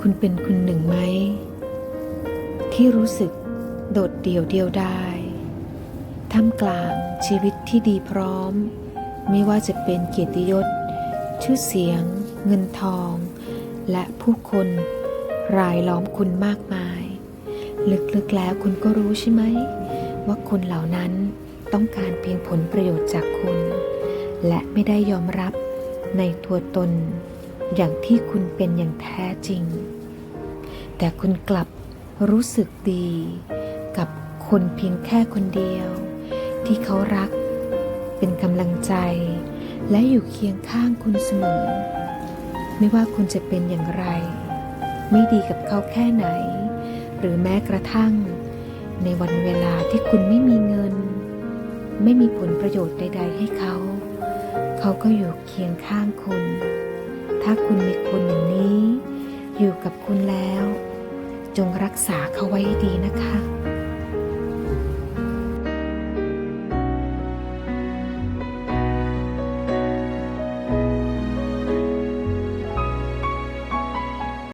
คุณเป็นคนหนึ่งไหม ที่รู้สึกโดดเดี่ยวเดียวดายท่ามกลางชีวิตที่ดีพร้อม ไม่ว่าจะเป็นเกียรติยศ ชื่อเสียง เงินทอง และผู้คนรายล้อมคุณมากมาย ลึกๆแล้วคุณก็รู้ใช่ไหม ว่าคนเหล่านั้นต้องการเพียงผลประโยชน์จากคุณ และไม่ได้ยอมรับในตัวตน อย่างที่คุณเป็นอย่างแท้จริง แต่คุณกลับรู้สึกดี กับคนเพียงแค่คนเดียว ที่เขารัก เป็นกำลังใจ และอยู่เคียงข้างคุณเสมอ ไม่ว่าคุณจะเป็นอย่างไร ไม่ดีกับเขาแค่ไหน หรือแม้กระทั่ง ในวันเวลาที่คุณไม่มีเงิน ไม่มีผลประโยชน์ใด ๆ ให้เขา เขาก็อยู่เคียงข้างคุณ ถ้าคุณมีคนอย่างนี้ อยู่กับคุณแล้ว จงรักษาเขาไว้ให้ดีนะคะ